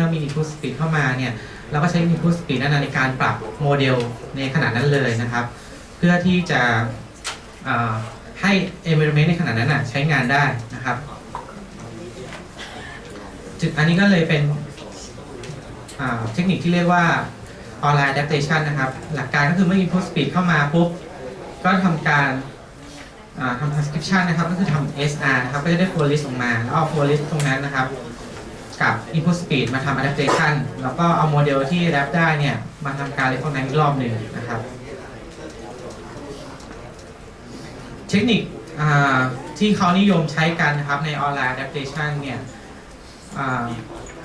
มื่อมี input speed เข้ามาเนี่ยเราก็ใช้ input speed นั้นในการปรับโมเดลในขณะนั้นเลยนะครับ เพื่อที่จะให้ environment ในขณะนั้นใช้งานได้นะครับจุดอันนี้ก็เลยเป็นเทคนิคที่เรียกว่า online adaptation นะครับ หลักการก็คือเมื่อ input speed เข้ามาปุ๊บ ก็ทำการทำ transcription นะครับ ก็คือทำ SR นะครับ ก็จะได้ flow list ออกมา แล้วเอา flow list ตรงนั้นนะครับ input speed มาทำ adaptation แล้วก็เอาโมเดลที่ adapt ได้เนี่ย มาทำการ recognize อีกรอบหนึ่งนะครับ เทคนิคที่เขานิยมใช้กันนะครับใน online adaptation เนี่ย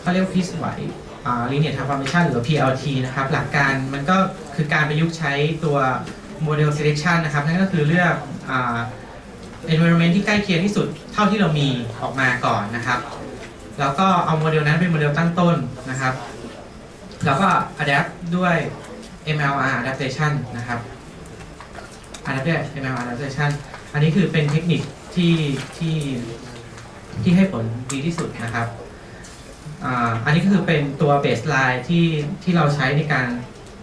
เขาเรียกว่า piecewise อ่า linear transformation หรือ PLT นะครับ หลักการมันก็คือการประยุกต์ใช้ตัว model selection นะครับ นั่นก็คือเลือกอ environment ที่ใกล้เคียงที่สุดเท่าที่เรามีออกมาก่อนนะครับ แล้วก็เอาโมเดลนั้นเป็นโมเดลตั้งต้นนะครับ แล้วก็ adapt ด้วย MLR adaptation นะครับ adapt ด้วย MLR adaptation อันนี้คือเป็นเทคนิคที่ที่ที่ให้ผลดีที่สุดนะครับอ่าอันนี้ก็คือเป็นตัว baseline ที่ที่เราใช้ในการ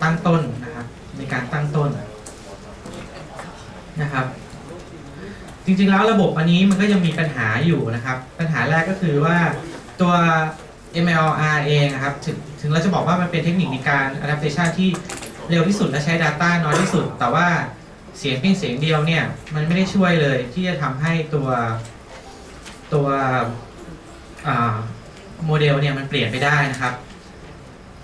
ตั้งต้นนะครับ ในการตั้งต้นนะครับ จริงๆแล้วระบบอันนี้มันก็ยังมีปัญหาอยู่นะครับ ปัญหาแรกก็คือว่า ตัว MLR เองนะครับถึงถึงเราจะบอกว่ามันเป็นเทคนิคในการ adaptation ที่เร็วที่สุดและใช้ Data น้อยที่สุด แต่ว่าเสียงเพียงเสียงเดียวเนี่ยมันไม่ได้ช่วยเลยที่จะทำให้ตัวตัวโมเดลเนี่ยมันเปลี่ยนไปได้นะครับ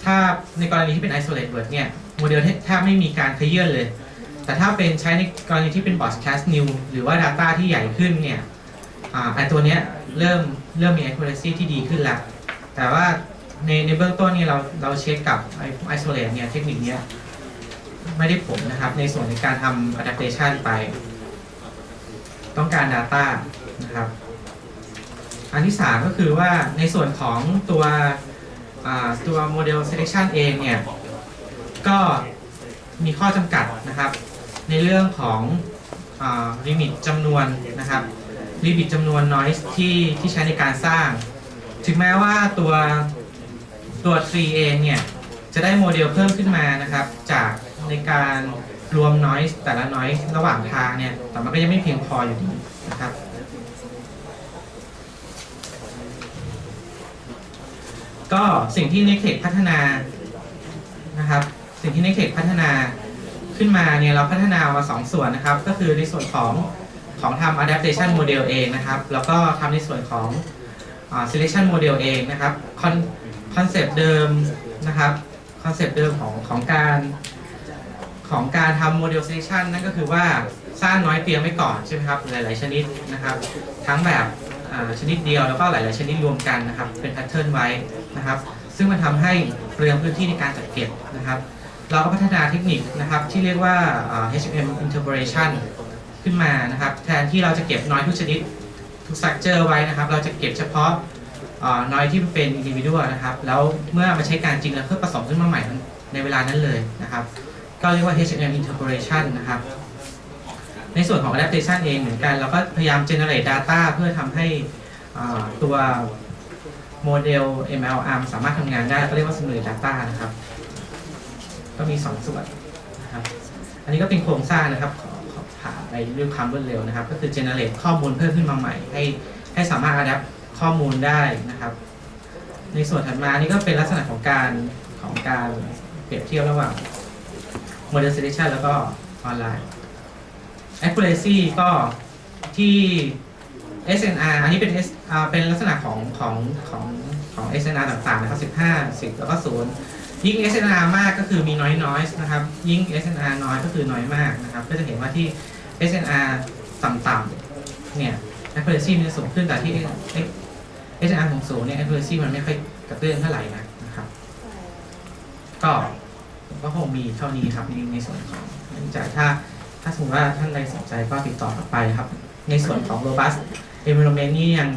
ถ้าในกรณีที่เป็น isolate word เนี่ยโมเดลแทบไม่มีการขยื่นเลย แต่ถ้าเป็นใช้ในกรณีที่เป็น broadcast new หรือว่า Data ที่ใหญ่ขึ้นเนี่ยอไอตัวเนี้ยเริ่ม เริ่มมี accuracy ที่ดีขึ้นแล้วแต่ว่าในในเบื้องต้นนี่เราเราเช็คกับไอ isolate เนี่ยเทคนิคเนี้ยไม่ได้ผลนะครับ ในส่วนในการทำ adaptation ไป ต้องการ Data นะครับ อันที่ 3 ก็คือว่าในส่วนของตัวตัว model selection เองเนี่ย ก็มีข้อจำกัดนะครับ ในเรื่องของลิมิตจำนวนนะครับ ลิมิตจำนวน noise ที่ที่ใช้ในการสร้าง ถึงแม้ว่าตัวตัว tree เองเนี่ย จะได้โมเดลเพิ่มขึ้นมานะครับ จากในการรวม noise แต่ละ noise ระหว่างทางเนี่ย แต่มันก็ยังไม่เพียงพออยู่ดีนะครับก็สิ่งที่ n e c t e พัฒนานะครับ สิ่งที่ n e c t e พัฒนาขึ้นมาเนี่ยเราพัฒนามาสองส่วนนะครับ ก็คือในส่วนของ ของทำ adaptation model เองนะครับ แล้วก็ทำในส่วนของอ selection model เองนะครับคอนเซปต์เดิมนะครับคอนเซปต์เดิมของของการของการทำ model selection นั่นก็คือว่าสร้างน้อยเตรียมไว้ก่อนใช่ไหมครับ หลาย ๆ ชนิดนะครับ ทั้งแบบชนิดเดียวแล้วก็หลาย ๆ ชนิดรวมกันนะครับ เป็นแพทเทิร์นไว้นะครับ ซึ่งมันทำให้เปลืองพื้นที่ในการจัดเก็บนะครับ เราก็พัฒนาเทคนิคนะครับที่เรียกว่าอ่า HM interpolation ขึ้นมานะครับ แทนที่เราจะเก็บน้อยทุกชนิดทุก structure ไว้นะครับ เราจะเก็บเฉพาะน้อยที่เป็น individual นะครับ แล้วเมื่อมาใช้การจริงแล้วเพื่อผสมขึ้นมาใหม่ในเวลานั้นเลยนะครับ ก็เรียกว่า HM interpolation นะครับ ในส่วนของ adaptation เองเหมือนกัน เราก็พยายาม generate data เพื่อทำให้ตัวโมเดล MLR สามารถทำงานได้ ก็เรียกว่า simulate data นะครับ ก็มี 2 ส่วนนะครับ อันนี้ก็เป็นโครงสร้างนะครับขอขอผ่าน ไปด้วยความรวดเร็วนะครับ ก็คือ generate ข้อมูลเพิ่มขึ้นมาใหม่ ให้ให้สามารถ adapt ข้อมูลได้นะครับ ในส่วนถัดมานี่ก็เป็นลักษณะของการของการเปรียบเทียบระหว่าง model selection แล้วก็ออนไลน์ accuracy ก็ที่ SNR อันนี้เป็น S อ่าเป็นลักษณะของของของของ SNR ต่างๆ นะครับ 15 10 แล้วก็ 0 ยิ่ง SNR มากก็คือมีน้อย noise นะครับ ยิ่ง SNR น้อยก็คือน้อยมากนะครับ ก็จะเห็นว่าที่ SNR ต่ำๆเนี่ย accuracy มันจะสูงขึ้นแต่ที่ SNR ของสูงเนี่ย accuracy มันไม่ค่อยกระเตื้องเท่าไหร่นะนะครับ ก็ก็คงมีเท่านี้ครับในในส่วนของงานวิจัยถ้าถ้าสมมติว่าท่านใดสนใจก็ติดต่อกลับไปครับ ในส่วนของ robust environment นี่ยัง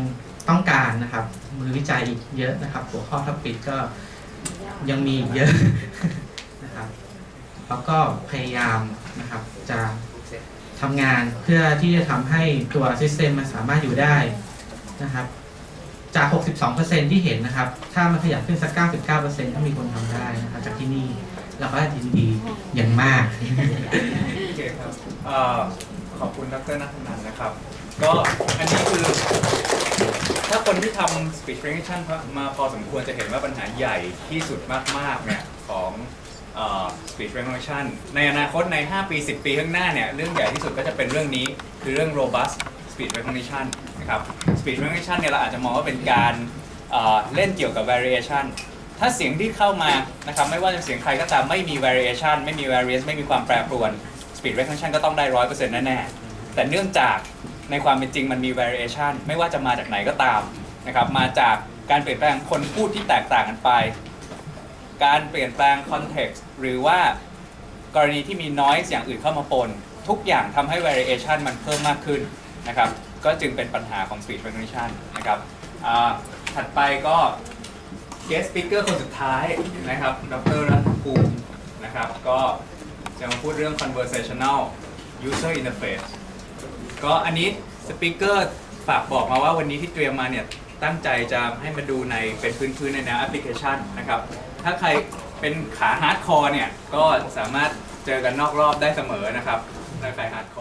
ต้องการนะครับ มือวิจัยอีกเยอะนะครับ หัวข้อท็อปิกก็ยังมีเยอะนะครับ แล้วก็พยายามนะครับจะ ทำงานเพื่อที่จะทำให้ตัว system มันสามารถอยู่ได้นะครับ จาก 62%ที่เห็นนะครับ ถ้ามันขยับขึ้นสัก 99%ถ้ามีคนทำได้นะครับจากที่นี่เราก็จะยินดีอย่างมากโอเคครับขอบคุณดรนัทนันนะครับ ก็อันนี้คือ ถ้าคนที่ทำ speech recognition มาพอสมควรจะเห็นว่าปัญหาใหญ่ที่สุดมากๆเนี่ยของ speech recognition ในอนาคตใน 5 ปี 10 ปีข้างหน้าเนี่ยเรื่องใหญ่ที่สุดก็จะเป็นเรื่องนี้คือเรื่อง robust speech recognition นะครับ speech recognition เนี่ยเราอาจจะมองว่าเป็นการเเล่นเกี่ยวกับ variation ถ้าเสียงที่เข้ามานะครับไม่ว่าจะเสียงใครก็ตามไม่มี variation ไม่มี variance ไม่มีความแปรปรวน speed recognition ก็ต้องได้ร้อยเปอร์เซ็นต์แน่ๆแต่เนื่องจากในความเป็นจริงมันมี variation ไม่ว่าจะมาจากไหนก็ตามนะครับมาจากการเปลี่ยนแปลงคนพูดที่แตกต่างกันไป การเปลี่ยนแปลง context หรือว่ากรณีที่มี noise อย่างอื่นเข้ามาปน ทุกอย่างทำให้ variation มันเพิ่มมากขึ้นนะครับ ก็จึงเป็นปัญหาของ speech recognition นะครับถัดไปก็ guest speaker คนสุดท้ายนะครับ ดรรัตภูมินะครับ ก็จะมาพูดเรื่อง conversational user interface ก็อันนี้สปีกเกอร์ฝากบอกมาว่าวันนี้ที่เตรียมมาเนี่ยตั้งใจจะให้มาดูในเป็นพื้นๆในแนวแอปพลิเคชันนะครับ ถ้าใครเป็นขาฮาร์ดคอร์เนี่ย ก็สามารถเจอกันนอกรอบได้เสมอนะครับถ้าใครฮาร์ดคอร์